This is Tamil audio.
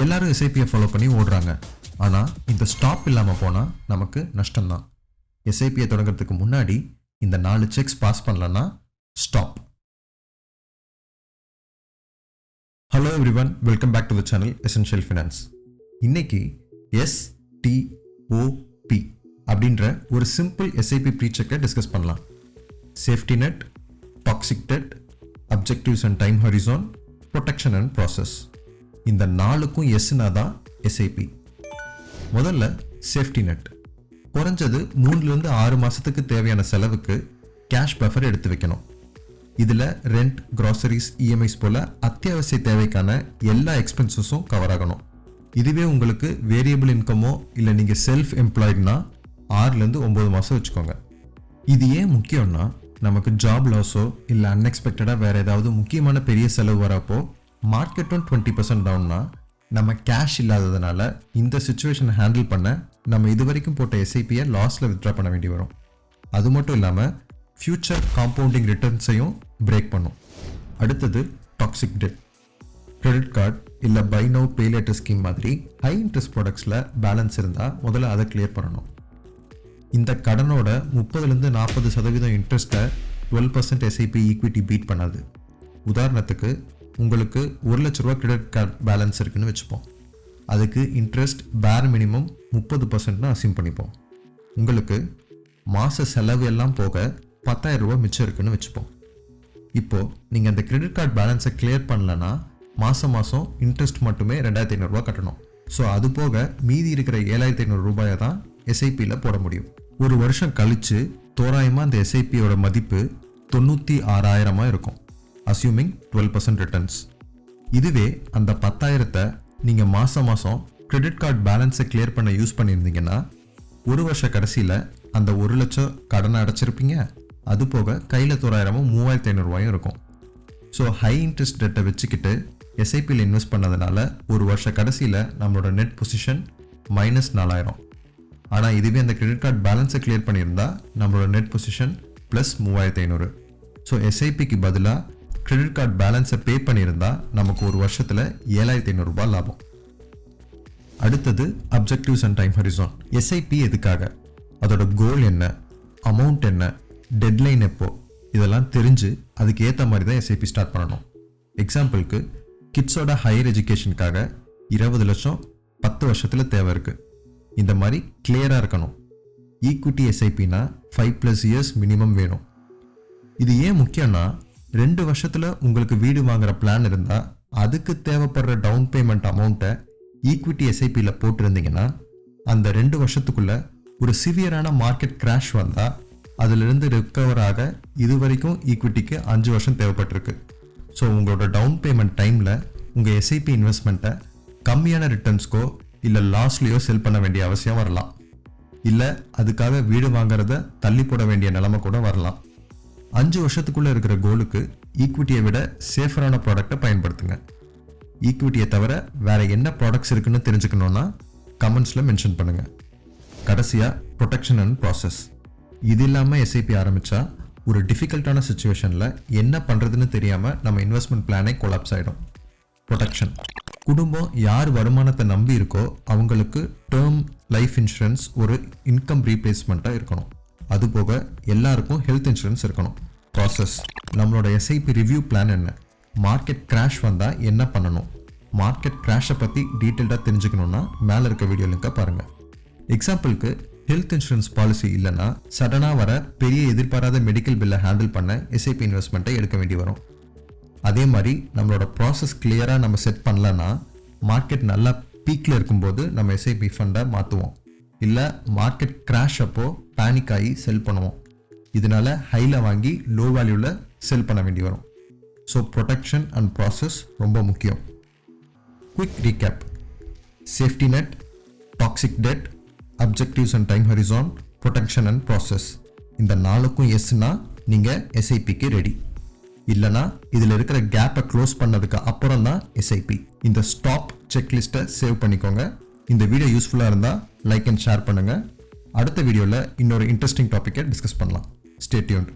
எல்லாரும் எஸ்ஐபியை ஃபாலோ பண்ணி ஓடுறாங்க. ஆனால் இந்த ஸ்டாப் இல்லாமல் போனால் நமக்கு நஷ்டம்தான். எஸ்ஐபியை தொடங்குறதுக்கு முன்னாடி இந்த நாலு செக்ஸ் பாஸ் பண்ணலன்னா stop hello everyone welcome back to the channel essential finance இன்னைக்கு எஸ்டிஓபி அப்படின்ற ஒரு சிம்பிள் எஸ்ஐபி ப்ரீ செக்கை டிஸ்கஸ் பண்ணலாம். Safety net toxic debt objectives and time horizon protection and process இந்த நாலுக்கும் எஸ்னா தான் எஸ்ஐபி முதல்ல சேஃப்டி நெட் குறைஞ்சது மூணுலேருந்து ஆறு மாதத்துக்கு தேவையான செலவுக்கு கேஷ் பஃபர் எடுத்து வைக்கணும். இதில் ரெண்ட் க்ராசரிஸ் இஎம்ஐஸ் போல் அத்தியாவசிய தேவைக்கான எல்லா எக்ஸ்பென்சஸும் கவர் ஆகணும். இதுவே உங்களுக்கு வேரியபிள் இன்கமோ இல்லை நீங்கள் செல்ஃப் எம்ப்ளாய்டுனா ஆறுலேருந்து ஒம்பது மாதம் வச்சுக்கோங்க. இது ஏன் முக்கியம்னா நமக்கு ஜாப் லாஸோ இல்லை அன்எக்ஸ்பெக்டடாக வேறு ஏதாவது முக்கியமான பெரிய செலவு வரப்போ மார்க்கெட்டும் டுவெண்ட்டி பர்சன்ட் டவுன்னா நம்ம கேஷ் இல்லாததுனால இந்த சுச்சுவேஷனை ஹேண்டில் பண்ண நம்ம இது வரைக்கும் போட்ட எஸ்ஐபியை லாஸில் வித்ட்ரா பண்ண வேண்டி வரும். அது மட்டும் இல்லாமல் ஃப்யூச்சர் காம்பவுண்டிங் ரிட்டர்ன்ஸையும் பிரேக் பண்ணும். அடுத்தது டாக்ஸிக் டெட் கிரெடிட் கார்டு இல்லை buy now pay later scheme மாதிரி ஹை இன்ட்ரெஸ்ட் ப்ராடக்ட்ஸில் பேலன்ஸ் இருந்தால் முதல்ல அதை கிளியர் பண்ணணும். இந்த கடனோட முப்பதுலேருந்து நாற்பது சதவீதம் இன்ட்ரெஸ்ட்டை twelve percent SIP equity beat பண்ணாது. உதாரணத்துக்கு உங்களுக்கு ஒரு லட்ச ரூபா கிரெடிட் கார்டு பேலன்ஸ் இருக்குன்னு வச்சுப்போம். அதுக்கு இன்ட்ரெஸ்ட் பேர் மினிமம் முப்பது பர்சன்ட்னு அசியூம் பண்ணிப்போம். உங்களுக்கு மாத செலவு எல்லாம் போக பத்தாயிரம் ரூபா மிச்சம் இருக்குன்னு வச்சுப்போம். இப்போது நீங்கள் அந்த கிரெடிட் கார்டு பேலன்ஸை கிளியர் பண்ணலன்னா மாதம் மாதம் இன்ட்ரெஸ்ட் மட்டுமே ரெண்டாயிரத்தி ஐநூறுரூவா கட்டணும். ஸோ அது போக மீதி இருக்கிற ஏழாயிரத்தி ஐநூறு ரூபாயை தான் எஸ்ஐபியில் போட முடியும். ஒரு வருஷம் கழித்து தோராயமாக அந்த எஸ்ஐபியோட மதிப்பு தொண்ணூற்றி ஆறாயிரமாக இருக்கும். அஸ்யூமிங் டுவெல் பர்சன்ட் ரிட்டர்ன்ஸ் இதுவே அந்த பத்தாயிரத்தை நீங்கள் மாதம் மாதம் கிரெடிட் கார்டு பேலன்ஸை கிளியர் பண்ண யூஸ் பண்ணியிருந்தீங்கன்னா ஒரு வருஷ கடைசியில் அந்த ஒரு லட்சம் கடனை அடைச்சிருப்பீங்க. அது போக கையில் தோராயிரமும் மூவாயிரத்தி ஐநூறுரூவாயும் இருக்கும். ஸோ ஹை இன்ட்ரெஸ்ட் டெட்டை வச்சுக்கிட்டு எஸ்ஐபியில் இன்வெஸ்ட் பண்ணதுனால ஒரு வருஷ கடைசியில் நம்மளோட நெட் பொசிஷன் மைனஸ் நாலாயிரம். ஆனால் இதுவே அந்த கிரெடிட் கார்டு பேலன்ஸை கிளியர் பண்ணியிருந்தால் நம்மளோட நெட் பொசிஷன் ப்ளஸ் மூவாயிரத்தி ஐநூறு. ஸோ எஸ்ஐபிக்கு பதிலாக கிரெடிட் கார்டு பேலன்ஸை பே பண்ணியிருந்தா நமக்கு ஒரு வருஷத்தில் ஏழாயிரத்தி ஐநூறுரூபா லாபம். அடுத்தது objectives and time horizon SIP எதுக்காக? அதோட கோல் என்ன? அமௌண்ட் என்ன? டெட்லைன் எப்போ? இதெல்லாம் தெரிஞ்சு அதுக்கு ஏற்ற மாதிரி தான் எஸ்ஐபி ஸ்டார்ட் பண்ணணும். எக்ஸாம்பிளுக்கு கிட்ஸோட ஹையர் எஜுகேஷனுக்காக இருபது லட்சம் பத்து வருஷத்தில் தேவை இருக்குது இந்த மாதிரி கிளியராக இருக்கணும். ஈக்விட்டி எஸ்ஐபினா ஃபைவ் ப்ளஸ் இயர்ஸ் மினிமம் வேணும். இது ஏன் முக்கியம்னா ரெண்டு வருஷத்தில் உங்களுக்கு வீடு வாங்குற பிளான் இருந்தால் அதுக்கு தேவைப்படுற டவுன் பேமெண்ட் அமௌண்ட்டை ஈக்விட்டி எஸ்ஐபியில் போட்டிருந்தீங்கன்னா அந்த ரெண்டு வருஷத்துக்குள்ள ஒரு சிவியரான மார்க்கெட் கிராஷ் வந்தால் அதிலிருந்து ரிக்கவர் ஆக இது வரைக்கும் ஈக்விட்டிக்கு அஞ்சு வருஷம் தேவைப்பட்டிருக்கு. ஸோ உங்களோட டவுன் பேமெண்ட் டைமில் உங்கள் எஸ்ஐபி இன்வெஸ்ட்மெண்ட்டை கம்மியான ரிட்டர்ன்ஸ்க்கோ இல்லை லாஸ்லேயோ செல் பண்ண வேண்டிய அவசியம் வரலாம். இல்லை அதுக்காக வீடு வாங்குறத தள்ளி போட வேண்டிய நிலைமை கூட வரலாம். அஞ்சு வருஷத்துக்குள்ளே இருக்கிற கோலுக்கு ஈக்விட்டியை விட சேஃபரான ப்ராடக்டை பயன்படுத்துங்க. ஈக்விட்டியை தவிர வேறு என்ன ப்ராடக்ட்ஸ் இருக்குன்னு தெரிஞ்சுக்கணுன்னா கமெண்ட்ஸில் மென்ஷன் பண்ணுங்கள் கடைசியாக ப்ரொடெக்ஷன் அண்ட் ப்ராசஸ் இது இல்லாமல் எஸ்ஐபி ஆரம்பித்தா ஒரு டிஃபிகல்ட்டான சுச்சுவேஷனில் என்ன பண்ணுறதுன்னு தெரியாமல் நம்ம இன்வெஸ்ட்மெண்ட் பிளானே கொலாப்ஸ் ஆகிடும் ப்ரொடெக்ஷன் குடும்பம் யார் வருமானத்தை நம்பி இருக்கோ அவங்களுக்கு டேர்ம் லைஃப் இன்சூரன்ஸ் ஒரு இன்கம் ரீப்ளேஸ்மெண்ட்டாக இருக்கணும். அதுபோக எல்லாருக்கும் ஹெல்த் இன்சூரன்ஸ் இருக்கணும். ப்ராசஸ் நம்மளோட எஸ்ஐபி ரிவ்யூ பிளான் என்ன? மார்க்கெட் கிராஷ் வந்தால் என்ன பண்ணணும்? மார்க்கெட் கிராஷை பற்றி டீட்டெயில்டாக தெரிஞ்சுக்கணுன்னா மேலே இருக்க வீடியோ லிங்கை பாருங்கள் எக்ஸாம்பிளுக்கு ஹெல்த் இன்சூரன்ஸ் பாலிசி இல்லைன்னா சடனாக வர பெரிய எதிர்பாராத மெடிக்கல் பில்லை ஹேண்டில் பண்ண எஸ்ஐபி இன்வெஸ்ட்மெண்ட்டை எடுக்க வேண்டி வரும். அதே மாதிரி நம்மளோட ப்ராசஸ் கிளியராக நம்ம செட் பண்ணலன்னா மார்க்கெட் நல்லா பீக்கில் இருக்கும்போது நம்ம எஸ்ஐபி ஃபண்டை மாற்றுவோம் இல்லை மார்க்கெட் கிராஷ் அப்போ பேனிக் ஆகி செல் பண்ணுவோம். இதனால ஹையில் வாங்கி லோ வேல்யூவில் செல் பண்ண வேண்டி வரும். ஸோ ப்ரொடெக்ஷன் அண்ட் ப்ராசஸ் ரொம்ப முக்கியம். Quick recap safety net toxic debt objectives and time horizon protection and process இந்த நாளுக்கும் எஸ்னா நீங்கள் எஸ்ஐபிக்கு ரெடி இல்லைனா இதில் இருக்கிற கேப்பை க்ளோஸ் பண்ணதுக்கு அப்புறம் தான் எஸ்ஐபி இந்த ஸ்டாப் செக்லிஸ்ட்டை சேவ் பண்ணிக்கோங்க. இந்த வீடியோ யூஸ்ஃபுல்லாக இருந்தால் லைக் அண்ட் ஷேர் பண்ணுங்கள் அடுத்த வீடியோவில் இன்னொரு இன்ட்ரெஸ்டிங் டாப்பிக்கை டிஸ்கஸ் பண்ணலாம். ஸ்டேட்யூன்